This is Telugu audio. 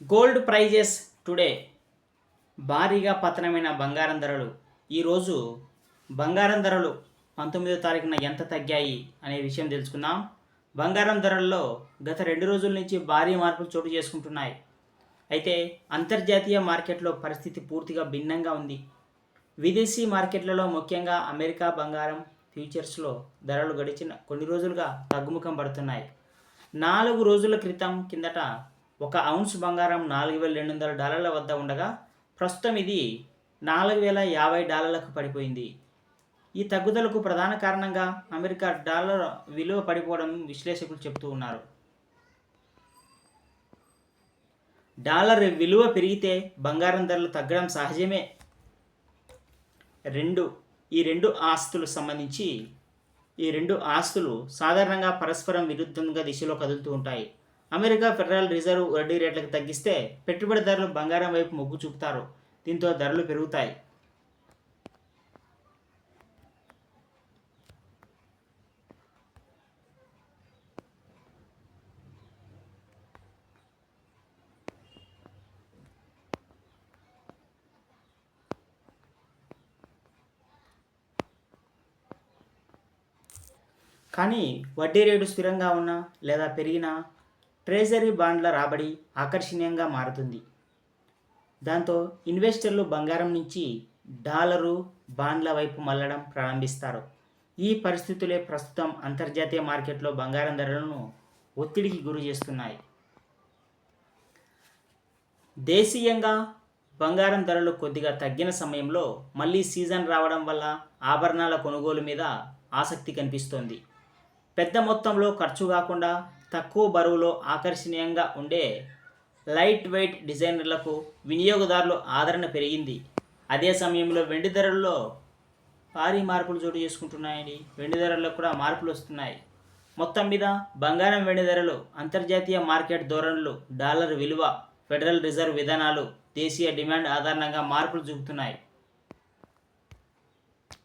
Gold prices today. భారీగా పతనమైన బంగారం ధరలు. ఈరోజు బంగారం ధరలు పంతొమ్మిదో తారీఖున ఎంత తగ్గాయి అనే విషయం తెలుసుకుందాం. బంగారం ధరల్లో గత రెండు రోజుల నుంచి భారీ మార్పులు చోటు చేసుకుంటున్నాయి. అయితే అంతర్జాతీయ మార్కెట్లో పరిస్థితి పూర్తిగా భిన్నంగా ఉంది. విదేశీ మార్కెట్లలో ముఖ్యంగా అమెరికా బంగారం ఫ్యూచర్స్లో ధరలు గడిచిన కొన్ని రోజులుగా తగ్గుముఖం పడుతున్నాయి. నాలుగు రోజుల క్రితం కిందట ఒక ఔన్స్ బంగారం నాలుగు వేల రెండు వందల డాలర్ల వద్ద ఉండగా ప్రస్తుతం ఇది నాలుగు వేల యాభై డాలర్లకు పడిపోయింది. ఈ తగ్గుదలకు ప్రధాన కారణంగా అమెరికా డాలర్ విలువ పడిపోవడం విశ్లేషకులు చెబుతూ ఉన్నారు. డాలర్ విలువ పెరిగితే బంగారం ధరలు తగ్గడం సహజమే. రెండు ఈ రెండు ఆస్తులు సంబంధించి ఈ రెండు ఆస్తులు సాధారణంగా పరస్పరం విరుద్ధంగా దిశలో కదులుతూ ఉంటాయి. అమెరికా ఫెడరల్ రిజర్వ్ వడ్డీ రేట్లకు తగ్గిస్తే పెట్టుబడిదారులు బంగారం వైపు మొగ్గు చూపుతారు. దీంతో ధరలు పెరుగుతాయి. కానీ వడ్డీ రేటు స్థిరంగా ఉన్నా లేదా పెరిగినా ట్రెజరీ బాండ్ల రాబడి ఆకర్షణీయంగా మారుతుంది. దాంతో ఇన్వెస్టర్లు బంగారం నుంచి డాలరు బాండ్ల వైపు మళ్ళడం ప్రారంభిస్తారు. ఈ పరిస్థితులే ప్రస్తుతం అంతర్జాతీయ మార్కెట్లో బంగారం ధరలను ఒత్తిడికి గురి చేస్తున్నాయి. దేశీయంగా బంగారం ధరలు కొద్దిగా తగ్గిన సమయంలో మళ్ళీ సీజన్ రావడం వల్ల ఆభరణాల కొనుగోలు మీద ఆసక్తి కనిపిస్తోంది. పెద్ద మొత్తంలో ఖర్చు కాకుండా తక్కువ బరువులో ఆకర్షణీయంగా ఉండే లైట్ వెయిట్ డిజైనర్లకు వినియోగదారులు ఆదరణ పెరిగింది. అదే సమయంలో వెండి ధరల్లో భారీ మార్పులు చోటు చేసుకుంటున్నాయండి. వెండి ధరల్లో కూడా మార్పులు వస్తున్నాయి. మొత్తం మీద బంగారం వెండి ధరలు అంతర్జాతీయ మార్కెట్ ధోరణులు డాలర్ విలువ ఫెడరల్ రిజర్వ్ విధానాలు దేశీయ డిమాండ్ ఆధారంగా మార్పులు చూపుతున్నాయి.